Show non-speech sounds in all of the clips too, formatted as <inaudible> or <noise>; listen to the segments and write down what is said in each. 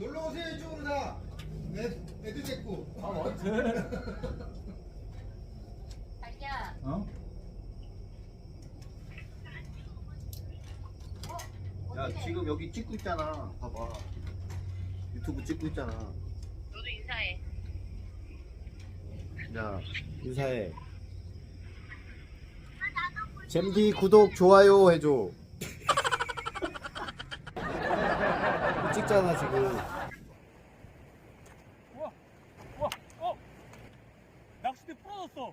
놀러 오세요 이쪽으로 다. 애, 애들 데리고. 아 맞지? 자기야, <laughs> 어? 야 지금 여기 찍고 있잖아 봐봐 유튜브 찍고 있잖아 너도 인사해. 야 인사해 잼디 구독 좋아요 해줘 찍잖아 지금 와, 와, 어, 낚싯대 부러졌어.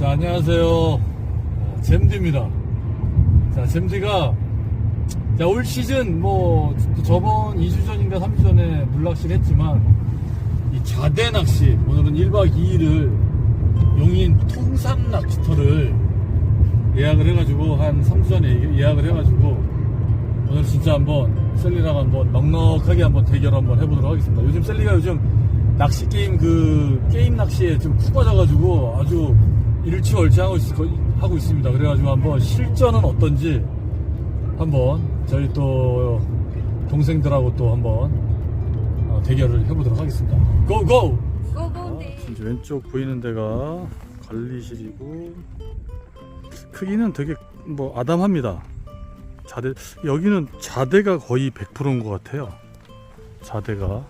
자, 안녕하세요. 아, 잼디입니다. 자, 잼디가 자, 올 시즌 뭐 저번 2주 전인가 3주 전에 물낚시를 했지만 이 자대 낚시 오늘은 1박 2일을 용인 통삼 낚시터를 예약을 해가지고 한 3주 전에 예약을 해가지고 오늘 진짜 한번 셀리랑 한번 넉넉하게 한번 대결 한번 해보도록 하겠습니다. 요즘 셀리가 요즘 낚시 게임 그 게임 낚시에 좀푹 빠져가지고 아주 일치월치 하고, 있, 하고 있습니다. 그래가지고 한번 실전은 어떤지 한번 저희 또 동생들하고 또 한번 어, 대결을 해보도록 하겠습니다. 고고! 고고데. 이제 왼쪽 보이는 데가 관리실이고 크기는 되게 뭐 아담합니다. 자대 여기는 자대가 거의 100%인 것 같아요. 자대가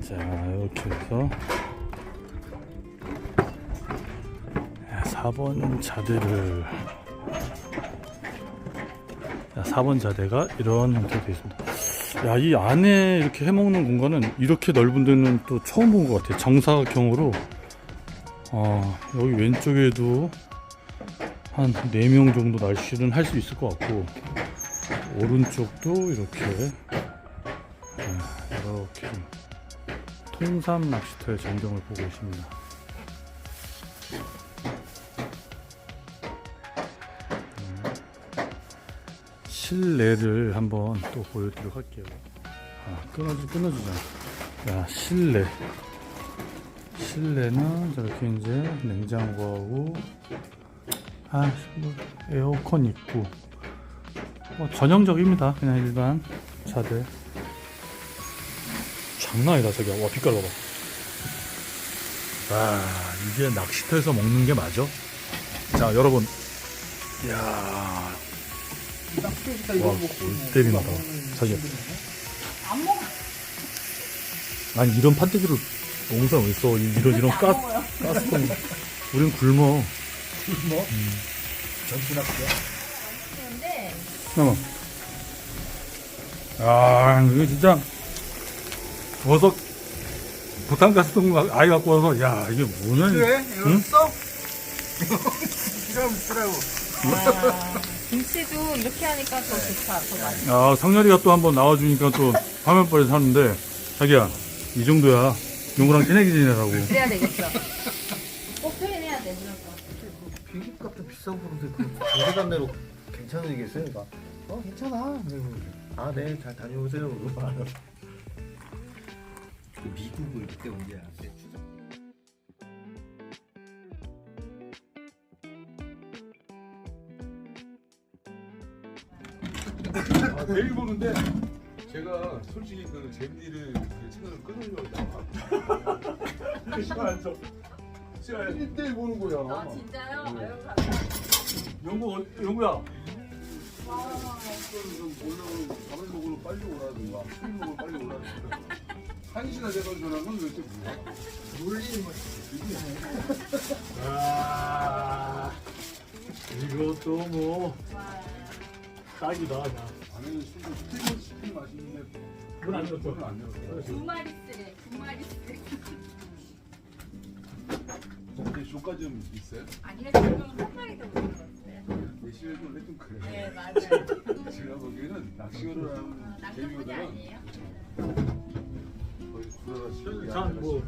자 이렇게 해서 4번 자대를 자, 4번 자대가 이런 형태로 되어 있습니다. 야, 이 안에 이렇게 해먹는 공간은 이렇게 넓은 데는 또 처음 본 것 같아요. 정사각형으로. 어, 여기 왼쪽에도 한 4명 정도 날씨는 할 수 있을 것 같고, 오른쪽도 이렇게, 네, 이렇게 좀 통삼 낚시터의 전경을 보고 있습니다. 실내를 한번 또 보여드리도록 할게요. 아, 끊어지, 끊어지잖아. 야, 실내. 실내는 저렇게 이제 냉장고하고, 아, 뭐, 에어컨 있고, 뭐, 전형적입니다. 그냥 일반 차들. 장난 아니다, 저기야. 와, 빛깔 봐봐. 와, 이게 낚시터에서 먹는 게 맞아? 자, 여러분. 이야, 와, 골 때린다. 자기야. 안 먹어. 아니 이런 판때기로 사람 어딨어 이- 이런 이런 가, 가스통 우린 굶어 뭐? 전투 낚시야. 근데 잠깐만 아 이거 진짜 버섯 부탄 가스통 아이 갖고 와서 야 이게 뭐냐 이거. 그래? 이거 응? 써? <laughs> 이러면 쓰라고. 와, 김치도 이렇게 하니까 더 좋다. 더 맛있어. 아 상렬이가 또 한번 나와주니까 또 화면빨에 사는데 자기야 이 정도야 용구랑 친하게 지내라고 그래야 되겠어. 꼭 표현해야 돼, 무조건. 비행값도 비싸고 그런데 그 고세관내로 괜찮으겠어요? 막, 어 괜찮아 아네 잘 다녀오세요 그러고 그 미국을 그때 온 게야 아, 매일 보는데 제가 솔직히 그 잼디를 그 채널을 끊으려고 나와. 싫어하죠. 싫어요. 1대1 보는 거야. 아, 진짜요? 네. 아유, 감사합니다. 용구 용구야 좀 올라오는 밥을 먹으러 빨리 오라든가 술 먹으러 빨리 오라든가 <laughs> 한 시간 돼가지고 전화한 건 도대체 뭐야? 놀리는 거. <laughs> 아 이것도 뭐 와. 딱이다 그냥 안에는 술도 스테이크 시킨 맛있는데 문안 열었죠? 문안 열었어. 두 마리 쓰래, 두 마리 쓰래. 근데 쇼까지 좀 있어요? 아니요, 지금 한 마리 더. 예시를 원래 좀 그래. 네, 맞아요. <laughs> 제가 보기에는 낚시를 하는 낭만이 재미보다는 아니에요? 거의 불어라 자뭐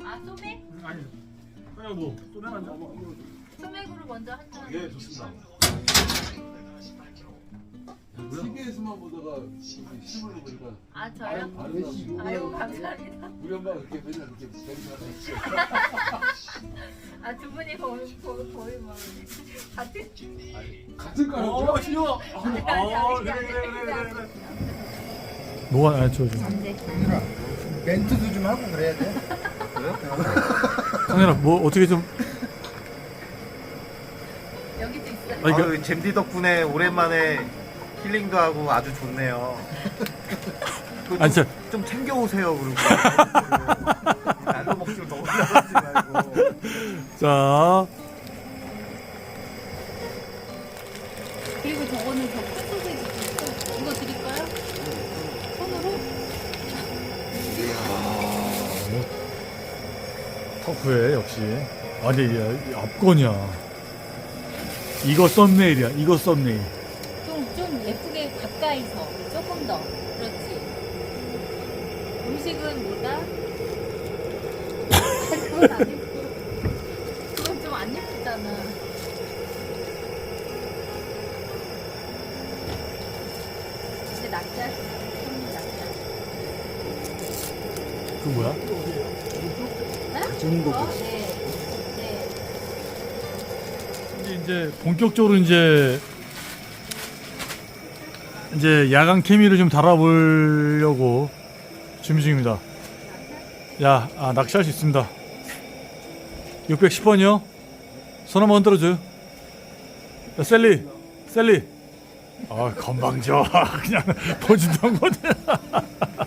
아, 소맥? 아니 그냥 뭐 소맥 한잔 소맥으로 먼저 한 잔. 네 좋습니다. TV에서만 보다가 실물로 보니까 아 저요? 아름다워. 아유 감사합니다. 우리 엄마가 그렇게 맨날 그렇게 멘트하는 <laughs> 아두 분이 거의 거의 거의 뭐 같은 같은 어. 아니, 아니, 아, 아니, 그래, 아니, 그래, 아니, 그래, 아니, 그래. 아니. 뭐가, 아, 저, 저. 안돼. 얘들아 멘트도 좀 하고 그래야 돼? 상현아, <laughs> 뭐, 어떻게 좀. 여기도 있어요. 아니, 그, 아유, 잼디 덕분에 오랜만에 힐링도 하고 아주 좋네요. 그 아니, 좀, 진짜. 좀 챙겨오세요, 그리고. 날로 먹기로 너무 나가지 말고. 자. 그리고 저거는 저 푸소세지 있어. 이거 드릴까요? 손으로? 터프해, 역시. 아니, 이게 앞건이야. 이거 썸네일이야, 이거 썸네일. 좀, 좀 예쁘게 가까이서 조금 더 그렇지 음식은 뭐다? 그건 안 예쁘 그건 좀 안 예쁘잖아 이제 있어 손님 수그 뭐야? 있어 주는 어? 네. 네. 이제, 이제 본격적으로 이제 이제 야간 케미를 좀 달아보려고 준비 중입니다. 야, 아, 낚시할 수 있습니다. 610번이요? 손 한번 흔들어줘요. 야, 셀리, 셀리. 아, 건방져. <laughs> 그냥 보지도. 아